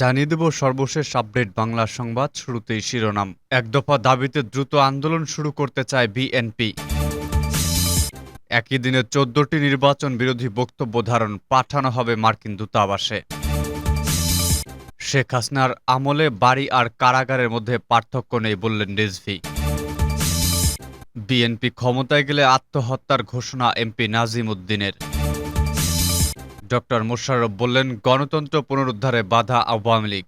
জানিয়ে দেব সর্বশেষ আপডেট বাংলা সংবাদ শুরুতেই শিরোনাম। এক দফা দাবিতে দ্রুত আন্দোলন শুরু করতে চায় বিএনপি। একই দিনে চোদ্দটি নির্বাচন বিরোধী বক্তব্য ধারণ পাঠানো হবে মার্কিন দূতাবাসে। শেখ হাসনার আমলে বাড়ি আর কারাগারের মধ্যে পার্থক্য নেই বললেন রিজভি। বিএনপি ক্ষমতায় গেলে আত্মহত্যার ঘোষণা এমপি নাজিম উদ্দিনের ডক্টর মোশাররফ বললেন, গণতন্ত্র পুনরুদ্ধারে বাধা আওয়ামী লীগ।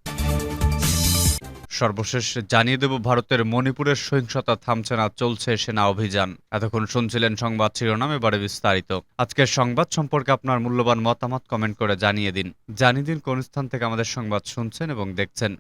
সর্বশেষ জানিয়ে দেব, ভারতের মণিপুরের সহিংসতা থামছে না, চলছে সেনা অভিযান। এতক্ষণ শুনছিলেন সংবাদ শিরোনাম, এবারে বিস্তারিত। আজকের সংবাদ সম্পর্কে আপনার মূল্যবান মতামত কমেন্ট করে জানিয়ে দিন। জানিয়ে দিন কোন স্থান থেকে আমাদের সংবাদ শুনছেন এবং দেখছেন।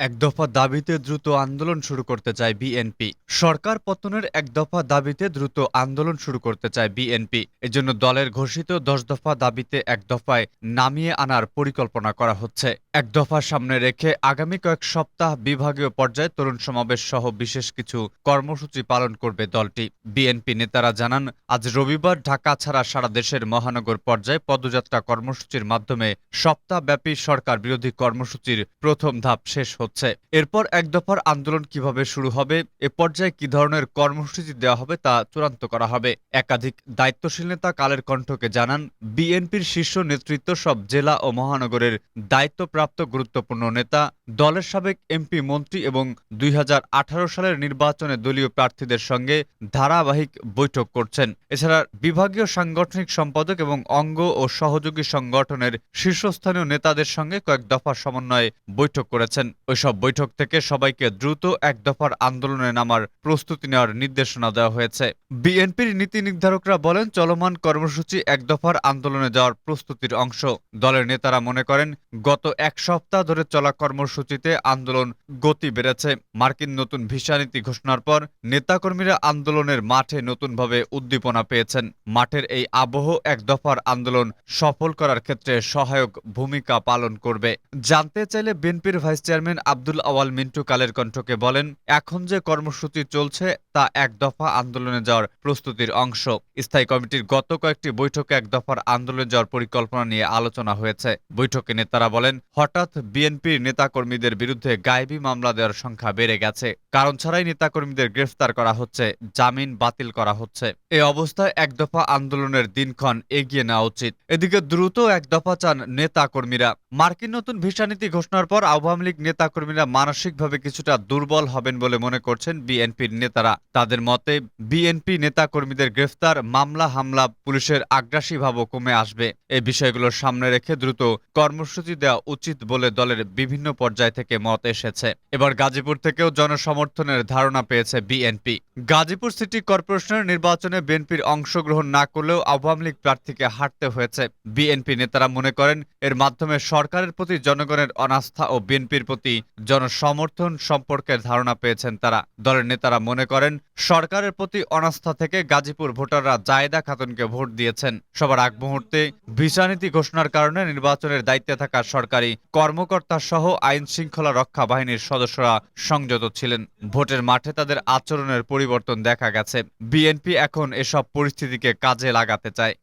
এক দফা দাবিতে দ্রুত আন্দোলন শুরু করতে চায় বিএনপি। সরকার পতনের এক দফা দাবিতে দ্রুত আন্দোলন শুরু করতে চায় বিএনপি। এজন্য দলের ঘোষিত দশ দফা দাবিতে এক দফায় নামিয়ে আনার পরিকল্পনা করা হচ্ছে। এক দফা সামনে রেখে আগামী কয়েক সপ্তাহ বিভাগীয় পর্যায়ে তরুণ সমাবেশ সহ বিশেষ কিছু কর্মসূচি পালন করবে দলটি। বিএনপি নেতারা জানান, আজ রবিবার ঢাকা ছাড়া সারা দেশের মহানগর পর্যায়ে পদযাত্রা কর্মসূচির মাধ্যমে সপ্তাহব্যাপী সরকার বিরোধী কর্মসূচির প্রথম ধাপ শেষ হচ্ছে। এরপর এক দফার আন্দোলন কীভাবে শুরু হবে, এ পর্যায়ে কি ধরনের কর্মসূচি দেওয়া হবে তা চূড়ান্ত করা হবে। একাধিক দায়িত্বশীল নেতা কালের কণ্ঠকে জানান, বিএনপির শীর্ষ নেতৃত্ব সব জেলা ও মহানগরের দায়িত্বপ্রাপ্ত গুরুত্বপূর্ণ নেতা, দলের সাবেক এমপি, মন্ত্রী এবং দুই হাজার আঠারো সালের নির্বাচনে দলীয় প্রার্থীদের সঙ্গে ধারাবাহিক বৈঠক করছেন। এছাড়া বিভাগীয় সাংগঠনিক সম্পাদক এবং অঙ্গ ও সহযোগী সংগঠনের শীর্ষস্থানীয় নেতাদের সঙ্গে কয়েক দফা সমন্বয়ে বৈঠক করেছেন। ওইসব বৈঠক থেকে সবাইকে দ্রুত এক দফার আন্দোলনে নামার প্রস্তুতি নেওয়ার নির্দেশনা দেওয়া হয়েছে। বিএনপির নীতি নির্ধারকরা বলেন, চলমান কর্মসূচি এক দফার আন্দোলনে যাওয়ার প্রস্তুতির অংশ। দলের নেতারা মনে করেন, গত এক সপ্তাহ ধরে চলা কর্মসূচিতে আন্দোলন গতি বেড়েছে। মার্কিন নতুন ভিসা নীতি ঘোষণার পর নেতাকর্মীরা আন্দোলনের মাঠে নতুনভাবে উদ্দীপনা পেয়েছেন। মাঠের এই আবহ এক দফার আন্দোলন সফল করার ক্ষেত্রে সহায়ক ভূমিকা পালন করবে। জানতে চাইলে বিএনপির ভাইস চেয়ারম্যান আব্দুল আওয়াল মিন্টু কালের কণ্ঠকে বলেন, এখন যে কর্মসূচি চলছে তা এক দফা আন্দোলনে যাওয়ার প্রস্তুতির অংশ। স্থায়ী কমিটির গত কয়েকটি বৈঠকে এক দফার আন্দোলনে যাওয়ার পরিকল্পনা নিয়ে আলোচনা হয়েছে। বৈঠকে নেতারা বলেন, হঠাৎ বিএনপির নেতাকর্মীদের বিরুদ্ধে গায়েবী মামলা দেওয়ার সংখ্যা বেড়ে গেছে। কারণ ছাড়াই নেতাকর্মীদের গ্রেফতার করা হচ্ছে, জামিন বাতিল করা হচ্ছে। এ অবস্থায় এক দফা আন্দোলনের দিনক্ষণ এগিয়ে নেওয়া উচিত। এদিকে দ্রুত এক দফা চান নেতাকর্মীরা। মার্কিন নতুন ভিসা নীতি ঘোষণার পর আওয়ামী লীগ নেতাকর্মীরা মানসিকভাবে কিছুটা দুর্বল হবেন বলে মনে করছেন বিএনপির নেতারা। তাদের মতে, বিএনপি নেতাকর্মীদের গ্রেফতার, মামলা, হামলা পুলিশের আগ্রাসী ভাবও কমে আসবে। এই বিষয়গুলো সামনে রেখে দ্রুত কর্মসূচি দেওয়া উচিত বলে দলের বিভিন্ন পর্যায় থেকে মত এসেছে। এবার গাজীপুর থেকেও জনসমর্থনের ধারণা পেয়েছে বিএনপি। গাজীপুর সিটি কর্পোরেশনের নির্বাচনে বিএনপির অংশগ্রহণ না করলেও আওয়ামী লীগ প্রার্থীকে হারতে হয়েছে। বিএনপি নেতারা মনে করেন, এর মাধ্যমে সরকারের প্রতি জনগণের অনাস্থা ও বিএনপির প্রতি জনসমর্থন সম্পর্কের ধারণা পেয়েছেন তারা। দলের নেতারা মনে করেন, সরকারের প্রতি অনাস্থা থেকে গাজীপুর ভোটাররা জায়দা খাতুনকে ভোট দিয়েছেন। সবার আগ মুহূর্তে ভিসা নীতি ঘোষণার কারণে নির্বাচনের দায়িত্বে থাকা সরকারি কর্মকর্তা সহ আইন শৃঙ্খলা রক্ষা বাহিনীর সদস্যরা সংযত ছিলেন। ভোটের মাঠে তাদের আচরণের পরিবর্তন দেখা গেছে। বিএনপি এখন এসব পরিস্থিতিকে কাজে লাগাতে চায়।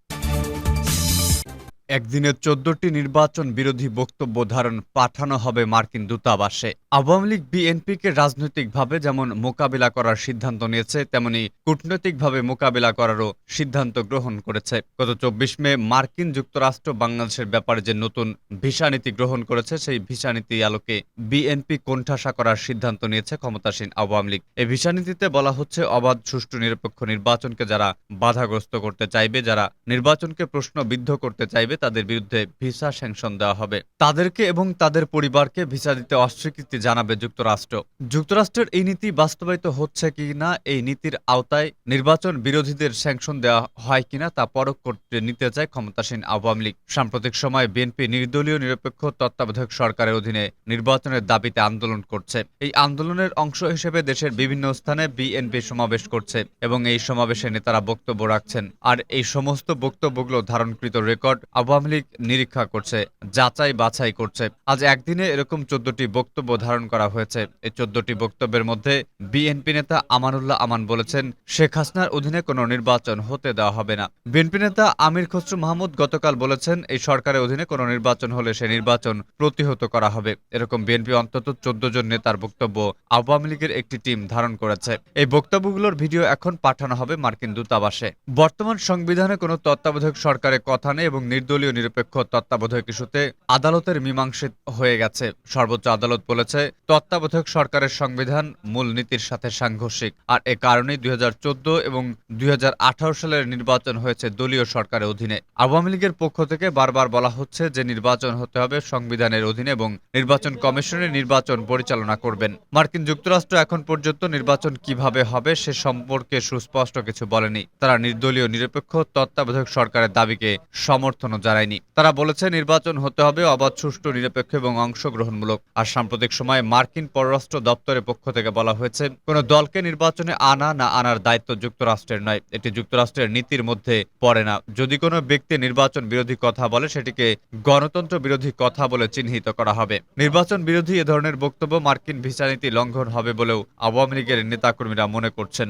একদিনে চোদ্দটি নির্বাচন বিরোধী বক্তব্য ধারণ পাঠানো হবে মার্কিন দূতাবাসে। আওয়ামী লীগ বিএনপিকে রাজনৈতিকভাবে যেমন মোকাবিলা করার সিদ্ধান্ত নিয়েছে, তেমনি কূটনৈতিকভাবে মোকাবিলা করারও সিদ্ধান্ত গ্রহণ করেছে। গত চব্বিশ মে মার্কিন যুক্তরাষ্ট্র বাংলাদেশের ব্যাপারে যে নতুন ভিসা নীতি গ্রহণ করেছে, সেই ভিসা নীতি আলোকে বিএনপি কোণঠাসা করার সিদ্ধান্ত নিয়েছে ক্ষমতাসীন আওয়ামী লীগ। এই ভিসা নীতিতে বলা হচ্ছে, অবাধ, সুষ্ঠু, নিরপেক্ষ নির্বাচনকে যারা বাধাগ্রস্ত করতে চাইবে, যারা নির্বাচনকে প্রশ্নবিদ্ধ করতে চাইবে, তাদের বিরুদ্ধে ভিসা স্যাংশন দেওয়া হবে। তাদেরকে এবং তাদের পরিবারকে ভিসা দিতে অস্বীকৃতি জানাবে যুক্তরাষ্ট্র। যুক্তরাষ্ট্রের এই নীতি বাস্তবায়িত হচ্ছে কি না এই নীতির আওতায় নির্বাচন বিরোধীদের স্যাংশন দেওয়া হয় কিনা তা পরখ করতে নিতে চায় ক্ষমতাসীন আওয়ামী লীগ। সাম্প্রতিক সময়ে বিএনপি নির্দলীয় নিরপেক্ষ তত্ত্বাবধায়ক সরকারের অধীনে নির্বাচনের দাবিতে আন্দোলন করছে। এই আন্দোলনের অংশ হিসেবে দেশের বিভিন্ন স্থানে বিএনপি সমাবেশ করছে এবং এই সমাবেশে নেতারা বক্তব্য রাখছেন। আর এই সমস্ত বক্তব্যগুলো ধারণকৃত রেকর্ড আওয়ামী লীগ নিরীক্ষা করছে যাচাই বাছাই করছে। আজ একদিনে এরকম চোদ্দটি বক্তব্য ধারণ ধারণ করা হয়েছে। এই চোদ্দটি বক্তব্যের মধ্যে বিএনপি নেতা আমানুল্লাহ আমান বলেছেন, শেখ হাসিনার অধীনে কোনো নির্বাচন হতে দেওয়া হবে না। বিএনপি নেতা আমির খসরু মাহমুদ গতকাল বলেছেন, এই সরকারের অধীনে কোনো নির্বাচন হলে সে নির্বাচন প্রতিহত করা হবে। এরকম বিএনপি অন্তত চোদ্দ জন নেতার বক্তব্য আওয়ামী লীগের একটি টিম ধারণ করেছে। এই বক্তব্যগুলোর ভিডিও এখন পাঠানো হবে মার্কিন দূতাবাসে। বর্তমান সংবিধানে কোনো তত্ত্বাবধায়ক সরকারের কথা নেই এবং নির্দলীয় নিরপেক্ষ তত্ত্বাবধায়ক ইস্যুতে আদালতের মীমাংসিত হয়ে গেছে। সর্বোচ্চ আদালত বলেছে তত্ত্বাবধায়ক সরকারের সংবিধান, মূল নীতির সাথে সাংঘর্ষিক। আর এ কারণেই দুই হাজার চোদ্দ এবং দুই হাজার আঠারো সালের নির্বাচন হয়েছে দলীয় সরকারের অধীনে। আওয়ামী লীগের পক্ষ থেকে বারবার বলা হচ্ছে যে নির্বাচন হতে হবে সংবিধানের অধীনে এবং নির্বাচন কমিশনের নির্বাচন পরিচালনা করবেন। মার্কিন যুক্তরাষ্ট্র এখন পর্যন্ত নির্বাচন কীভাবে হবে সে সম্পর্কে সুস্পষ্ট কিছু বলেনি। তারা নির্দলীয় নিরপেক্ষ তত্ত্বাবধায়ক সরকারের দাবিকে সমর্থনও জানায়নি। তারা বলেছে নির্বাচন হতে হবে অবাধ, সুষ্ঠু, নিরপেক্ষ এবং অংশগ্রহণমূলক আর সাম্প্রতিক সময়ে মার্কিন পররাষ্ট্র দপ্তরের পক্ষ থেকে বলা হয়েছে, কোন দলকে নির্বাচনে আনা না আনার দায়িত্ব যুক্তরাষ্ট্রের নয়। এটি যুক্তরাষ্ট্রের নীতির মধ্যে পড়ে না। যদি কোনো ব্যক্তি নির্বাচন বিরোধী কথা বলে, সেটিকে গণতন্ত্র বিরোধী কথা বলে চিহ্নিত করা হবে। নির্বাচন বিরোধী এ ধরনের বক্তব্য মার্কিন ভিসা নীতি লঙ্ঘন হবে বলেও আওয়ামী লীগের নেতাকর্মীরা মনে করছেন।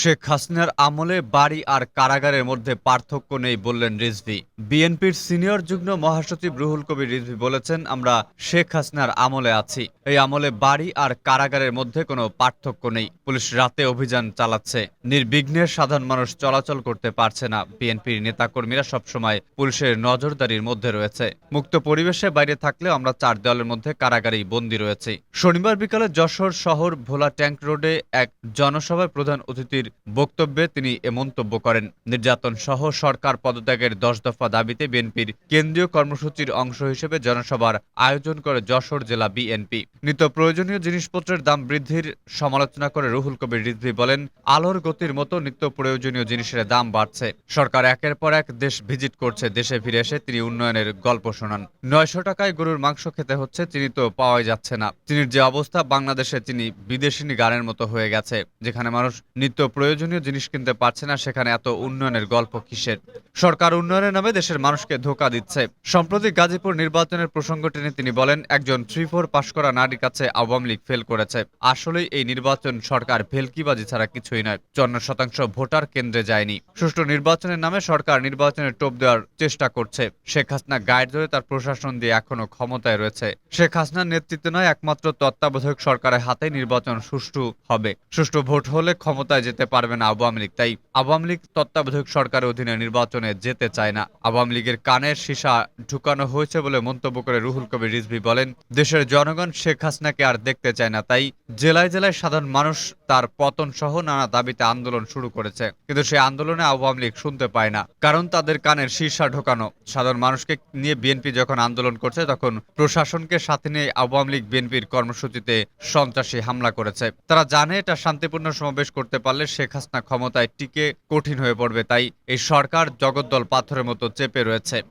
শেখ হাসিনার আমলে বাড়ি আর কারাগারের মধ্যে পার্থক্য নেই বললেন রিজভি। বিএনপির সিনিয়র যুগ্ম মহাসচিব রুহুল কবির রিজভি বলেছেন, আমরা শেখ হাসিনার আমলে আছি। এই আমলে বাড়ি আর কারাগারের মধ্যে কোনো পার্থক্য নেই। পুলিশ রাতে অভিযান চালাচ্ছে। নির্বিঘ্নে সাধারণ মানুষ চলাচল করতে পারছে না। বিএনপির নেতাকর্মীরা সবসময় পুলিশের নজরদারির মধ্যে রয়েছে। মুক্ত পরিবেশে বাইরে থাকলেও আমরা চার দেওয়ালের মধ্যে কারাগারেই বন্দী রয়েছি। শনিবার বিকালে যশোর শহর ভোলা ট্যাঙ্ক রোডে এক জনসভায় প্রধান অতিথির বক্তব্যে তিনি এ মন্তব্য করেন। নির্যাতন সহ সরকার পদত্যাগের দশ দফা দাবিতে বিএনপির কেন্দ্রীয় কর্মসূচির অংশ হিসেবে জনসভার আয়োজন করে যশোর জেলা বিএনপি। নিত্য প্রয়োজনীয় জিনিসপত্রের দাম বৃদ্ধির সমালোচনা করে রুহুল কবির রিজভি বলেন, আলোর গতির মতো নিত্য প্রয়োজনীয় জিনিসের দাম বাড়ছে। সরকার একের পর এক দেশ ভিজিট করছে, দেশে ফিরে এসে তিনি উন্নয়নের গল্প শোনান। নয়শো টাকায় গরুর মাংস খেতে হচ্ছে, চিনি তো পাওয়াই যাচ্ছে না। চিনির যে অবস্থা, বাংলাদেশে চিনি বিদেশিনী গানের মতো হয়ে গেছে, যেখানে মানুষ নিত্য প্রয়োজনীয় জিনিস কিনতে পারছে না, সেখানে এত উন্নয়নের গল্প কিসের? সরকার উন্নয়নের নামে দেশের মানুষকে ধোকা দিচ্ছে। সম্প্রতি গাজীপুর নির্বাচনের প্রসঙ্গ টেনে তিনি বলেন, একজন থ্রি ফোর পাশ করা নারীর কাছে আওয়ামী লীগ ফেল করেছে। আসলেই এই নির্বাচন সরকার ভেলকিবাজি ছাড়া কিছুই নয়। চন্ন শতাংশ ভোটার কেন্দ্রে যায়নি। সুষ্ঠু নির্বাচনের নামে সরকার নির্বাচনের টোপ দেওয়ার চেষ্টা করছে। শেখ হাসিনা গাইড ধরে তার প্রশাসন দিয়ে এখনও ক্ষমতায় রয়েছে। শেখ হাসিনার নেতৃত্বে নয়, একমাত্র তত্ত্বাবধায়ক সরকারের হাতে নির্বাচন সুষ্ঠু হবে। সুষ্ঠু ভোট হলে ক্ষমতায় যেতে পারবে না আওয়ামী লীগ। তাই আওয়ামী লীগ তত্ত্বাবধায়ক সরকারের অধীনে নির্বাচনে যেতে চায় না। আওয়ামী লীগের কানের সীসা ঢুকানো হয়েছে বলে মন্তব্য করে রুহুল কবির রিজভি বলেন, দেশের জনগণ শেখ হাসিনাকে আর দেখতে চায় না। তাই জেলায় জেলায় সাধারণ মানুষ তার পতন সহ নানা দাবিতে আন্দোলন শুরু করেছে। কিন্তু সেই আন্দোলনে আওয়ামী লীগ শুনতে পায় না। কারণ তাদের কানের সীসা ঢোকানো। সাধারণ মানুষকে নিয়ে বিএনপি যখন আন্দোলন করছে, তখন প্রশাসনকে সাথে নিয়ে আওয়ামী লীগ বিএনপির কর্মসূচিতে সন্ত্রাসী হামলা করেছে। তারা জানে এটা শান্তিপূর্ণ সমাবেশ করতে পারলে শেখ হাসিনা ক্ষমতায় টিকে কঠিন হয়ে পড়বে। তাই এই সরকার জগদ্দল পাথরের মতো চেপে রয়েছে।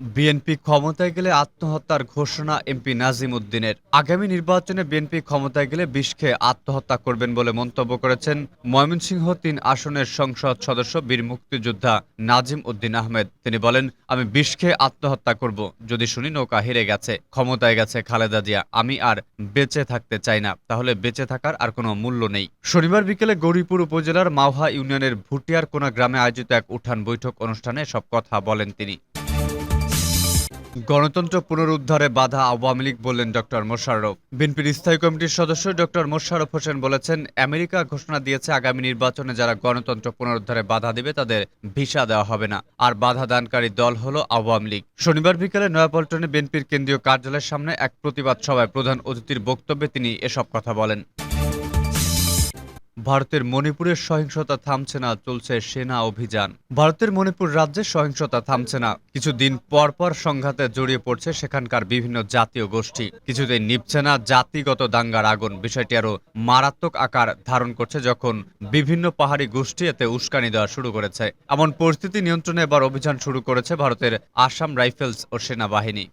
বিএনপি ক্ষমতায় গেলে আত্মহত্যার ঘোষণা এমপি নাজিম উদ্দিনের। আগামী নির্বাচনে বিএনপি ক্ষমতায় গেলে বিষ খেয়ে আত্মহত্যা করবেন বলে মন্তব্য করেছেন ময়মনসিংহ তিন আসনের সংসদ সদস্য বীর মুক্তিযোদ্ধা নাজিম উদ্দিন আহমেদ। তিনি বলেন, আমি বিষ খেয়ে আত্মহত্যা করব, যদি শুনি নৌকা হেরে গেছে, ক্ষমতায় গেছে খালেদা জিয়া, আমি আর বেঁচে থাকতে চাই না, তাহলে বেঁচে থাকার আর কোনো মূল্য নেই। শনিবার বিকেলে গৌরীপুর উপজেলার মাওহা ইউনিয়নের ভুটিয়ার কোনা গ্রামে আয়োজিত এক উঠান বৈঠক অনুষ্ঠানে সব কথা বলেন তিনি। গণতন্ত্র পুনরুদ্ধারে বাধা আওয়ামী লীগ বললেন ডক্টর মোশাররফ। বিএনপির স্থায়ী কমিটির সদস্য ডক্টর মোশাররফ হোসেন বলেছেন, আমেরিকা ঘোষণা দিয়েছে আগামী নির্বাচনে যারা গণতন্ত্র পুনরুদ্ধারে বাধা দিবে তাদের ভিসা দেওয়া হবে না। আর বাধা দানকারী দল হলো আওয়ামী লীগ। শনিবার বিকেলে নয়াপল্টনে বিএনপির কেন্দ্রীয় কার্যালয়ের সামনে এক প্রতিবাদ সভায় প্রধান অতিথির বক্তব্যে তিনি এসব কথা বলেন। ভারতের মণিপুরের সহিংসতা থামছে না, চলছে সেনা অভিযান। ভারতের মণিপুর রাজ্যে সহিংসতা থামছে না। কিছুদিন পর পর সংঘাতে জড়িয়ে পড়ছে সেখানকার বিভিন্ন জাতীয় গোষ্ঠী। কিছুদিন নিপছে না জাতিগত দাঙ্গার আগুন। বিষয়টি আরও মারাত্মক আকার ধারণ করছে যখন বিভিন্ন পাহাড়ি গোষ্ঠী এতে উস্কানি দেওয়া শুরু করেছে। এমন পরিস্থিতি নিয়ন্ত্রণে এবার অভিযান শুরু করেছে ভারতের আসাম রাইফেলস ও সেনাবাহিনী।